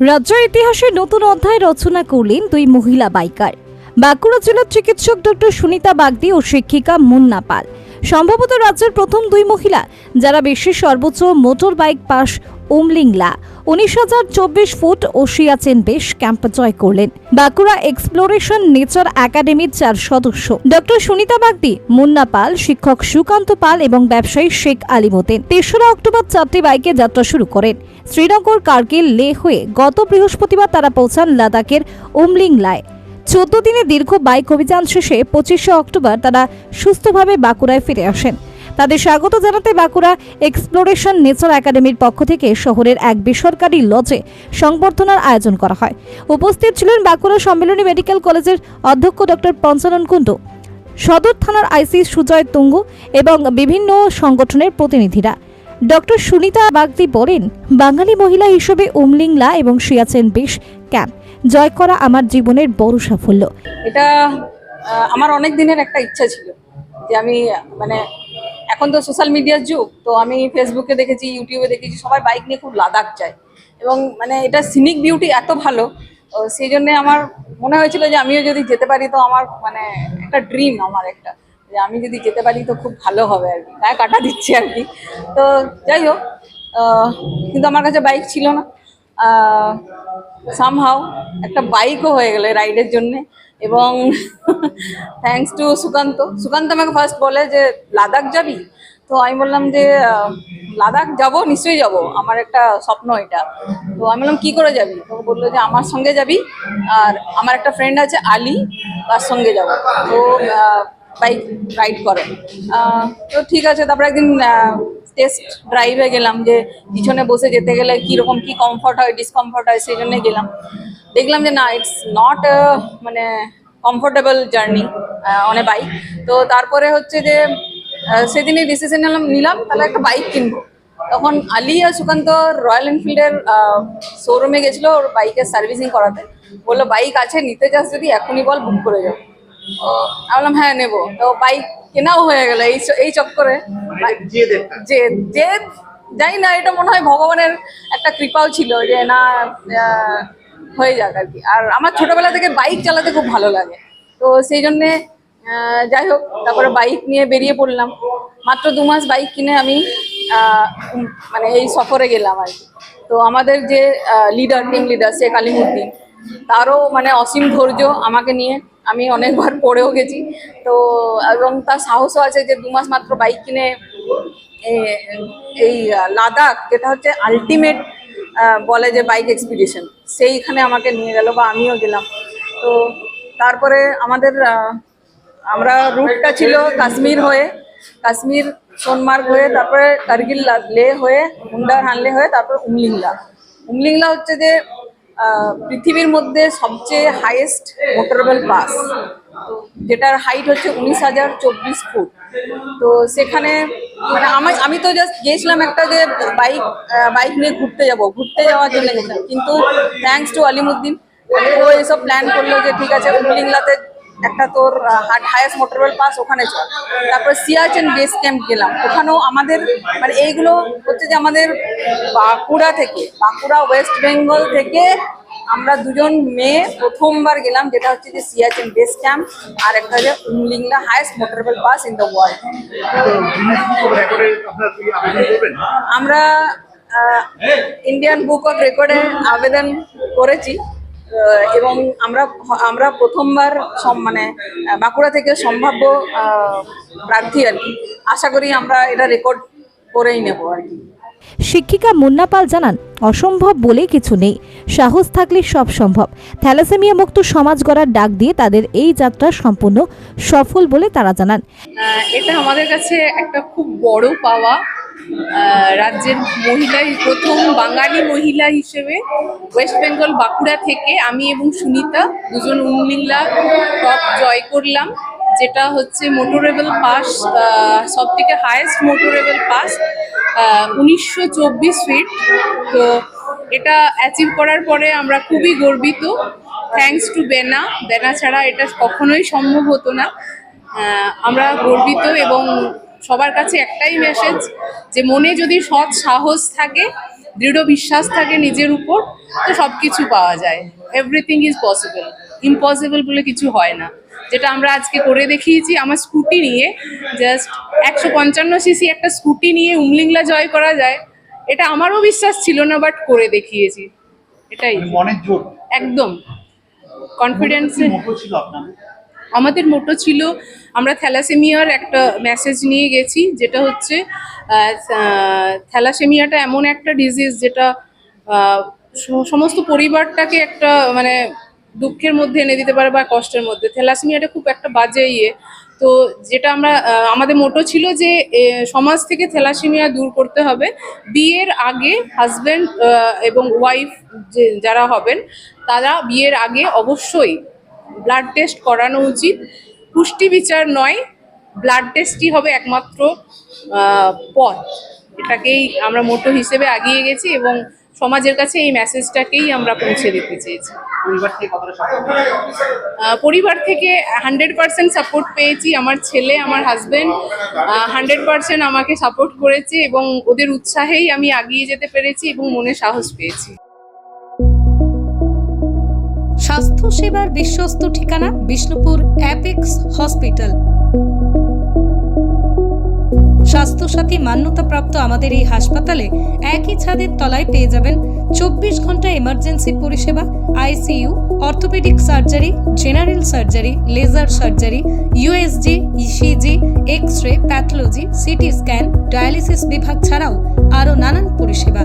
রাজ্যের ইতিহাসে নতুন অধ্যায় রচনা করলেন দুই মহিলা বাইকার। বাঁকুড়া জেলার চিকিৎসক ডক্টর সুনিতা বাগদি ও শিক্ষিকা মুন্না পাল। সম্ভবত রাজ্যের প্রথম দুই মহিলা, যারা বিশ্বের সর্বোচ্চ মোটর বাইক পাস উমলিংলা। উনিশ হাজার চব্বিশ ফুট ও সিয়াচেন বেশ ক্যাম্প জয় করলেন। বাঁকুড়া এক্সপ্লোরেশন নেচার একাডেমির চার সদস্য। ডক্টর সুনিতা বাগদি, মুন্না পাল, শিক্ষক সুকান্ত পাল এবং ব্যবসায়ী শেখ আলিমুদ্দিন তেসরা অক্টোবর চারটি বাইকে যাত্রা শুরু করেন। শ্রীনগর কার্গিল লে হয়ে গত বৃহস্পতিবার তারা পৌঁছান লাদাখের উমলিংলায়। চোদ্দ দিনে দীর্ঘ বাইক অভিযান শেষে পঁচিশে অক্টোবর তারা সুস্থভাবে বাঁকুড়ায় ফিরে আসেন। তাদের স্বাগত জানাতে বাঁকুড়া এক্সপ্লোরেশন নেচার একাডেমির পক্ষ থেকে শহরের এক বেসরকারি লজে সংবর্ধনার আয়োজন করা হয়। উপস্থিত ছিলেন বাঁকুড়া সম্মেলনী মেডিকেল কলেজের অধ্যক্ষ ডক্টর পঞ্চানন কুণ্ডু, সদর থানার আইসি সুজয় তুঙ্গু এবং বিভিন্ন সংগঠনের প্রতিনিধিরা। ডক্টর সুনিতা বাগদি বলেন, বাঙালি মহিলা হিসেবে উমলিংলা এবং সিয়াচেন বেশ ক্যাম্প জয় করা আমার জীবনের বড় সাফল্য। এটা আমার অনেক দিনের একটা ইচ্ছা ছিল যে আমি মানে এখন তো সোশ্যাল মিডিয়ার যুগ, তো আমি ফেসবুকে দেখেছি ইউটিউবে দেখেছি, সবাই বাইক নিয়ে খুব লাদাখ যায়। এবং মানে এটা সিনিক বিউটি এত ভালো সেই জন্যে আমার মনে হয়েছিল যে আমিও যদি যেতে পারি তো আমার মানে একটা ড্রিম আমার একটা, যে আমি যদি যেতে পারি তো খুব ভালো হবে আর কি। গায়ে কাটা দিচ্ছি আর কি। তো যাই হোক কিন্তু আমার কাছে বাইক ছিল না। সামহাও একটা বাইকও হয়ে গেল রাইডের জন্য। এবং থ্যাঙ্কস টু সুকান্ত। সুকান্ত আমাকে ফার্স্ট বলে যে, লাদাখ যাবি? তো আমি বললাম যে লাদাখ যাব, নিশ্চয়ই যাব। আমার একটা স্বপ্ন এটা। তো আমি বললাম, কী করে যাবি? তো বলল যে, আমার সঙ্গে যাবি আর আমার একটা ফ্রেন্ড আছে, আলি, তার সঙ্গে যাব। তো বাইক রাইড করে। তো ঠিক আছে, তারপরে একদিন টেস্ট ড্রাইভে গেলাম যে পিছনে বসে যেতে গেলে কীরকম কি কমফর্ট হয় ডিসকমফর্ট হয়, সেই জন্য গেলাম। দেখলাম যে না ইটস নট মানে কমফোর্টেবল জার্নি অনেক বাইক তো তারপরে হচ্ছে যে সেদিনই ডিসিশন নিলাম নিলাম, তাহলে একটা বাইক কিনবো। তখন আলী আর সুকান্ত রয়্যাল এনফিল্ডের শোরুমে গেছিল ওর বাইকের সার্ভিসিং করাতে। বলল বাইক আছে, নিতে চাস যদি, এখনই বল বুক করে যাও আমি বললাম হ্যাঁ নেব। তো বাইক কেনাও হয়ে গেল। এই এই চক্করে যে যে জানি না এটা মনে হয় ভগবানের একটা কৃপাও ছিল যে না হয়ে যাক আর কি। আর আমার ছোটবেলা থেকে বাইক চালাতে খুব ভালো লাগে। তো সেই জন্যে যাই হোক তারপরে বাইক নিয়ে বেরিয়ে পড়লাম। মাত্র দু মাস বাইক কিনে আমি মানে এই সফরে গেলাম আর কি। তো আমাদের যে লিডার টিম লিডার সে আলিমুদ্দিন তারও মানে অসীম ধৈর্য আমাকে নিয়ে আমি অনেকবার পড়েও গেছি। তো, এবং তার সাহসও আছে যে দু মাস মাত্র বাইক কিনে এই লাদাখ, যেটা হচ্ছে আলটিমেট বলে যে বাইক এক্সপিডিশন সেইখানে আমাকে নিয়ে গেল বা আমিও গেলাম। তো, তারপরে আমাদের আমরা রুটটা ছিল কাশ্মীর হয়ে, কাশ্মীর, সোনমার্গ হয়ে, তারপরে কার্গিল লা- হয়ে, মুন্ডার হানলে হয়ে, তারপর উমলিংলা। উমলিংলা হচ্ছে যে পৃথিবীর মধ্যে সবচেয়ে হাইয়েস্ট মোটরেবল পাস যেটার হাইট হচ্ছে উনিশ হাজার চব্বিশ ফুট। তো সেখানে মানে আমি আমি তো জাস্ট গিয়েছিলাম একটা যে বাইক বাইক নিয়ে ঘুরতে যাব। ঘুরতে যাওয়ার জন্য গেছিলাম। কিন্তু থ্যাংকস টু আলিমুদ্দিন, ও এইসব প্ল্যান করল যে ঠিক আছে উমলিংলাতে একটা তোর হায়েস্ট মোটরওয়েল পাস ওখানে চল। তারপর সিয়াচেন বেস ক্যাম্প গেলাম। ওখানেও আমাদের মানে এইগুলো হচ্ছে যে আমাদের বাঁকুড়া থেকে বাঁকুড়া ওয়েস্ট বেঙ্গল থেকে আমরা দুজন মেয়ে প্রথমবার গেলাম যেটা হচ্ছে যে সিয়াচেন বেস ক্যাম্প আর একটা যে Umlingla highest motorable pass in the world আমরা ইন্ডিয়ান বুক অফ রেকর্ডে আবেদন করেছি। এবং আমরা আমরা প্রথমবার মানে বাঁকুড়া থেকে সম্ভাব্য প্রার্থী আর কি। আশা করি আমরা এটা রেকর্ড করেই নেব আর কি। শিক্ষিকা মুন্না পাল জানান অসম্ভব বলে কিছু নেই। সাহস থাকলে সব সম্ভব। থ্যালাসেমিয়া মুক্ত সমাজ গড়ার ডাক দিয়ে তাদের এই যাত্রা সম্পূর্ণ সফল বলে তারা জানান। এটা আমাদের কাছে একটা খুব বড় পাওয়া। রাজ্যের মহিলা প্রথম বাঙালি মহিলা হিসেবে ওয়েস্ট বেঙ্গল বাঁকুড়া থেকে আমি এবং সুনিতা দুজন উমলিল্লা টপ জয় করলাম, যেটা হচ্ছে মোটরেবল পাস সব থেকে হায়েস্ট মোটরেবল পাস উনিশশো চব্বিশ ফিট তো এটা অ্যাচিভ করার পরে আমরা খুবই গর্বিত। থ্যাঙ্কস টু বেনা। বেনা ছাড়া এটা কখনোই সম্ভব হতো না। আমরা গর্বিত এবং সবার কাছে একটাই মেসেজ যে মনে যদি সৎ সাহস থাকে দৃঢ় বিশ্বাস থাকে নিজের উপর তো সব কিছু পাওয়া যায়। এভরিথিং ইজ পসিবল ইম্পসিবল বলে কিছু হয় না। যেটা আমরা আজকে করে দেখিয়েছি আমার স্কুটি নিয়ে জাস্ট একশো পঞ্চান্ন সিসি একটা স্কুটি নিয়ে উমলিংলা জয় করা যায়। এটা আমারও বিশ্বাস ছিল না বাট করে দেখিয়েছি। এটাই। মানে একদম। কনফিডেন্স ছিল আপনাদের? আমাদের মোটো ছিল, আমরা থ্যালাসেমিয়ার একটা মেসেজ নিয়ে গেছি, যেটা হচ্ছে থ্যালাসেমিয়াটা এমন একটা ডিজিজ যেটা সমস্ত পরিবারটাকে একটা মানে দুঃখের মধ্যে এনে দিতে পারে বা কষ্টের মধ্যে। থ্যালাসেমিয়াটা খুব একটা বাজে ইয়ে। তো যেটা আমরা আমাদের মোটো ছিল যে সমাজ থেকে থ্যালাসেমিয়া দূর করতে হবে। বিয়ের আগে হাজব্যান্ড এবং ওয়াইফ যারা হবেন, তারা বিয়ের আগে অবশ্যই ব্লাড টেস্ট করানো উচিত। পুষ্টি বিচার নয় ব্লাড টেস্টই হবে একমাত্র পথ। এটাকেই আমরা মোটো হিসেবে আগিয়ে গেছি এবং সমাজের কাছে এই মেসেজটাকেই আমরা পৌঁছে দিতে চেয়েছি। পরিবার থেকে হান্ড্রেড পার্সেন্ট সাপোর্ট পেয়েছি। আমার ছেলে আমার হাজবেন্ড হান্ড্রেড পার্সেন্ট আমাকে সাপোর্ট করেছে এবং ওদের উৎসাহেই আমি এগিয়ে যেতে পেরেছি এবং মনে সাহস পেয়েছি। স্বাস্থ্য সেবার বিশ্বস্ত ঠিকানা বিষ্ণুপুর অ্যাপেক্স হসপিটাল। স্বাস্থ্যসাথী মান্যতাপ্রাপ্ত আমাদের এই হাসপাতালে একই ছাদের তলায় পেয়ে যাবেন চব্বিশ ঘণ্টা এমার্জেন্সি পরিষেবা ICU orthopedic surgery general surgery laser surgery USG ECG X ray pathology CT scan dialysis বিভাগ ছাড়াও আরও নানান পরিষেবা।